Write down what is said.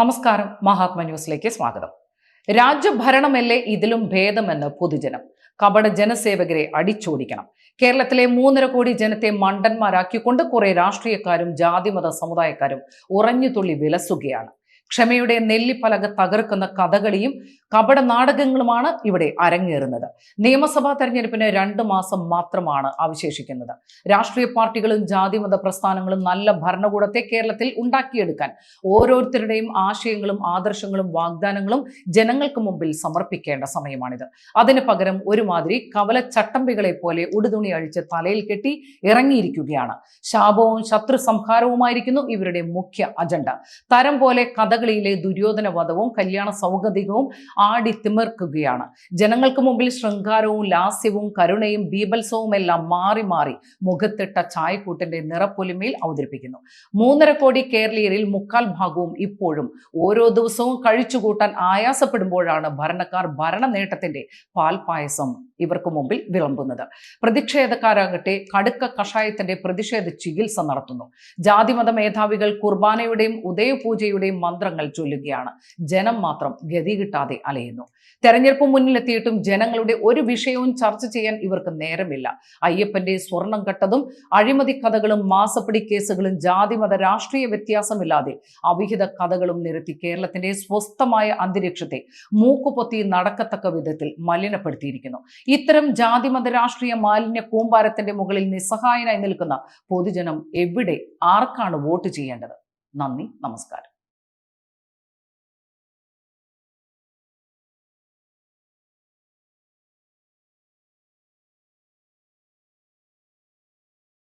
നമസ്കാരം മഹാത്മ ന്യൂസിലേക്ക് സ്വാഗതം. രാജ്യഭരണമല്ലേ ഇതിലും ഭേദമെന്ന് പൊതുജനം. കപട ജനസേവകരെ അടിച്ചോടിക്കണം. കേരളത്തിലെ മൂന്നര കോടി ജനത്തെ മണ്ടന്മാരാക്കിക്കൊണ്ട് കുറെ രാഷ്ട്രീയക്കാരും ജാതിമത സമുദായക്കാരും ഉറഞ്ഞുതുള്ളി വിലസുകയാണ്. ക്ഷമയുടെ നെല്ലിപ്പലക തകർക്കുന്ന കഥകളിയും കപട നാടകങ്ങളുമാണ് ഇവിടെ അരങ്ങേറുന്നത്. നിയമസഭാ തെരഞ്ഞെടുപ്പിന് രണ്ട് മാസം മാത്രമാണ് അവശേഷിക്കുന്നത്. രാഷ്ട്രീയ പാർട്ടികളും ജാതിമത പ്രസ്ഥാനങ്ങളും നല്ല ഭരണകൂടത്തെ കേരളത്തിൽ ഉണ്ടാക്കിയെടുക്കാൻ ഓരോരുത്തരുടെയും ആശയങ്ങളും ആദർശങ്ങളും വാഗ്ദാനങ്ങളും ജനങ്ങൾക്ക് മുമ്പിൽ സമർപ്പിക്കേണ്ട സമയമാണിത്. അതിന് പകരം ഒരുമാതിരി കവലച്ചട്ടമ്പികളെ പോലെ ഉടുതുണി അഴിച്ച് തലയിൽ കെട്ടി ഇറങ്ങിയിരിക്കുകയാണ്. ശാപവും ശത്രു സംഹാരവുമായിരിക്കുന്നു ഇവരുടെ മുഖ്യ അജണ്ട. തരം പോലെ കഥകളിയിലെ ദുര്യോധന വധവും കല്യാണ സൗഗതികവും ആടി തിമിർക്കുകയാണ്. ജനങ്ങൾക്ക് മുമ്പിൽ ശൃംഗാരവും ലാസ്യവും കരുണയും ബീഭത്സവും എല്ലാം മാറി മാറി മുഖത്തിട്ട ചായക്കൂട്ടിന്റെ നിറപ്പൊലിമയിൽ അവതരിപ്പിക്കുന്നു. മൂന്നര കോടി കേരളീയരിൽ മുക്കാൽ ഭാഗവും ഇപ്പോഴും ഓരോ ദിവസവും കഴിച്ചുകൂട്ടാൻ ആയാസപ്പെടുമ്പോഴാണ് ഭരണക്കാർ ഭരണ നേട്ടത്തിന്റെ പാൽപായസം ഇവർക്ക് മുമ്പിൽ വിളമ്പുന്നത്. പ്രതിഷേധക്കാരാകട്ടെ കടുക്ക കഷായത്തിന്റെ പ്രതിഷേധ ചികിത്സ നടത്തുന്നു. ജാതിമത മേധാവികൾ കുർബാനയുടെയും ഉദയപൂജയുടെയും മന്ത്രങ്ങൾ ചൊല്ലുകയാണ്. ജനം മാത്രം ഗതി കിട്ടാതെ അലയുന്നു. തെരഞ്ഞെടുപ്പ് മുന്നിലെത്തിയിട്ടും ജനങ്ങളുടെ ഒരു വിഷയവും ചർച്ച ചെയ്യാൻ ഇവർക്ക് നേരമില്ല. അയ്യപ്പന്റെ സ്വർണം കട്ടതും അഴിമതി കഥകളും മാസപ്പടി കേസുകളും ജാതിമത രാഷ്ട്രീയ വ്യത്യാസമില്ലാതെ അവിഹിത കഥകളും നിരത്തി കേരളത്തിന്റെ സ്വസ്ഥമായ അന്തരീക്ഷത്തെ മൂക്കുപൊത്തി നടക്കത്തക്ക വിധത്തിൽ മലിനപ്പെടുത്തിയിരിക്കുന്നു. ഇത്തരം ജാതിമത രാഷ്ട്രീയ മാലിന്യ കൂമ്പാരത്തിന്റെ മുകളിൽ നിസ്സഹായനായി നിൽക്കുന്ന പൊതുജനം എവിടെ ആർക്കാണ് വോട്ട് ചെയ്യേണ്ടത്? നന്ദി നമസ്കാരം.